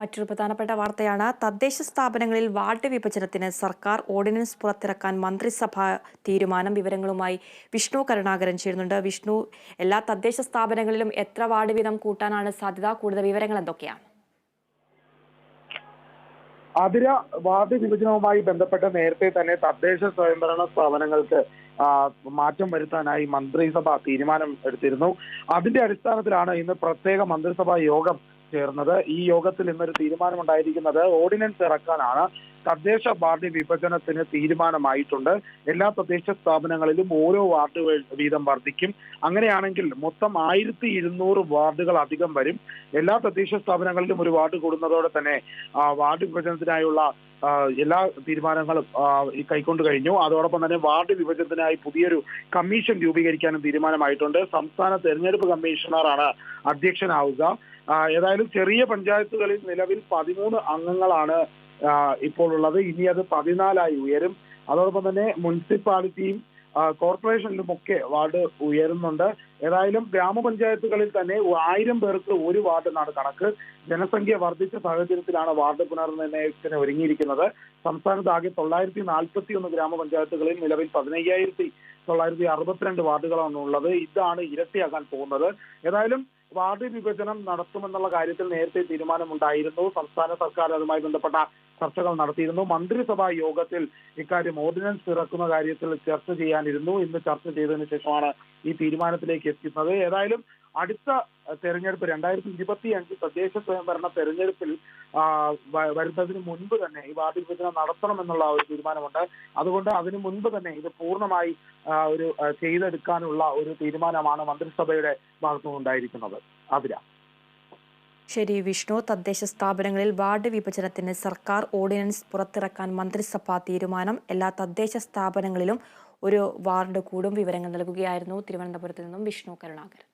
മറ്റൊരു പ്രധാനപ്പെട്ട വാർത്തയാണ്. തദ്ദേശ സ്ഥാപനങ്ങളിൽ വാർഡ് വിഭജനത്തിന് സർക്കാർ ഓർഡിനൻസ് പുറത്തിറക്കാൻ മന്ത്രിസഭ തീരുമാനം. വിവരങ്ങളുമായി വിഷ്ണു കരുണാകരൻ ചേരുന്നുണ്ട്. വിഷ്ണു എല്ലാ തദ്ദേശ സ്ഥാപനങ്ങളിലും എത്ര വാർഡ് വീതം കൂട്ടാനാണ് സാധ്യത? കൂടുതൽ വിവരങ്ങൾ എന്തൊക്കെയാണ്? അതിര വാർഡ് വിഭജനവുമായി ബന്ധപ്പെട്ട് നേരത്തെ തന്നെ തദ്ദേശ സ്വയംഭരണ സ്ഥാപനങ്ങൾക്ക് മാറ്റം വരുത്താനായി മന്ത്രിസഭ തീരുമാനം എടുത്തിരുന്നു. അതിന്റെ അടിസ്ഥാനത്തിലാണ് ഇന്ന് പ്രത്യേക മന്ത്രിസഭാ യോഗം ചേർന്നത്. ഈ യോഗത്തിൽ ഇന്നൊരു തീരുമാനമുണ്ടായിരിക്കുന്നത് ഓർഡിനൻസ് ഇറക്കാനാണ്. തദ്ദേശ വാർഡ് വിഭജനത്തിന് തീരുമാനമായിട്ടുണ്ട്. എല്ലാ തദ്ദേശ സ്ഥാപനങ്ങളിലും ഓരോ വാർഡ് വീതം വർദ്ധിക്കും. അങ്ങനെയാണെങ്കിൽ മൊത്തം ആയിരത്തി ഇരുന്നൂറ് വാർഡുകൾ അധികം വരും. എല്ലാ തദ്ദേശ സ്ഥാപനങ്ങളിലും ഒരു വാർഡ് കൂടുന്നതോടെ തന്നെ വാർഡ് വിഭജനത്തിനായുള്ള എല്ലാ തീരുമാനങ്ങളും കൈക്കൊണ്ടു കഴിഞ്ഞു. അതോടൊപ്പം തന്നെ വാർഡ് വിഭജനത്തിനായി പുതിയൊരു കമ്മീഷൻ രൂപീകരിക്കാനും തീരുമാനമായിട്ടുണ്ട്. സംസ്ഥാന തെരഞ്ഞെടുപ്പ് കമ്മീഷണറാണ് അധ്യക്ഷനാവുക. ഏതായാലും ചെറിയ പഞ്ചായത്തുകളിൽ നിലവിൽ പതിമൂന്ന് അംഗങ്ങളാണ് ഇപ്പോൾ ഉള്ളത് ഇനി അത് പതിനാലായി ഉയരും. അതോടൊപ്പം തന്നെ മുനിസിപ്പാലിറ്റിയും കോർപ്പറേഷനിലും ഒക്കെ വാർഡ് ഉയരുന്നുണ്ട്. ഏതായാലും ഗ്രാമപഞ്ചായത്തുകളിൽ തന്നെ ആയിരം പേർക്ക് ഒരു വാർഡ് എന്നാണ് കണക്ക്. ജനസംഖ്യ വർദ്ധിച്ച സാഹചര്യത്തിലാണ് വാർഡ് പുനർനിർണയത്തിന് ഒരുങ്ങിയിരിക്കുന്നത്. സംസ്ഥാനത്ത് ആകെ തൊള്ളായിരത്തി നാൽപ്പത്തി ഒന്ന് ഗ്രാമപഞ്ചായത്തുകളിൽ നിലവിൽ പതിനയ്യായിരത്തി തൊള്ളായിരത്തി അറുപത്തിരണ്ട് വാർഡുകളാണ് ഉള്ളത്. ഇതാണ് ഇരട്ടിയാകാൻ പോകുന്നത്. ഏതായാലും വാർഡ് വിഭജനം നടത്തുമെന്നുള്ള കാര്യത്തിൽ നേരത്തെ തീരുമാനമുണ്ടായിരുന്നു. സംസ്ഥാന സർക്കാർ അതുമായി ബന്ധപ്പെട്ട ചർച്ചകൾ നടത്തിയിരുന്നു. മന്ത്രിസഭാ യോഗത്തിൽ ഇക്കാര്യം ഓർഡിനൻസ് ഇറക്കുന്ന കാര്യത്തിൽ ചർച്ച ചെയ്യാനിരുന്നു. ഇന്ന് ചർച്ച ചെയ്തതിനു ശേഷമാണ് ഈ തീരുമാനത്തിലേക്ക് എത്തുന്നത് ഏതായാലും അടുത്ത തെരഞ്ഞെടുപ്പ് രണ്ടായിരത്തി ഇരുപത്തി അഞ്ച് തദ്ദേശ സ്വയംഭരണ തെരഞ്ഞെടുപ്പിൽ വരുന്നതിന് മുൻപ് തന്നെ ഈ വാർഡ് വിഭജനം നടത്തണമെന്നുള്ള ഒരു തീരുമാനമുണ്ട്. അതുകൊണ്ട് അതിനു മുൻപ് തന്നെ ഇത് പൂർണമായി ഒരു ചെയ്തെടുക്കാനുള്ള ഒരു തീരുമാനമാണ് മന്ത്രിസഭയുടെ ഭാഗത്തുനിന്നുണ്ടായിരിക്കുന്നത്. അതിര ശരി വിഷ്ണു തദ്ദേശ സ്ഥാപനങ്ങളിൽ വാർഡ് വിഭജനത്തിന് സർക്കാർ ഓർഡിനൻസ് പുറത്തിറക്കാൻ മന്ത്രിസഭാ തീരുമാനം. എല്ലാ തദ്ദേശ സ്ഥാപനങ്ങളിലും ഒരു വാർഡ് കൂടും വിവരങ്ങൾ നൽകുകയായിരുന്നു തിരുവനന്തപുരത്ത് നിന്നും വിഷ്ണു കരുണാകരൻ.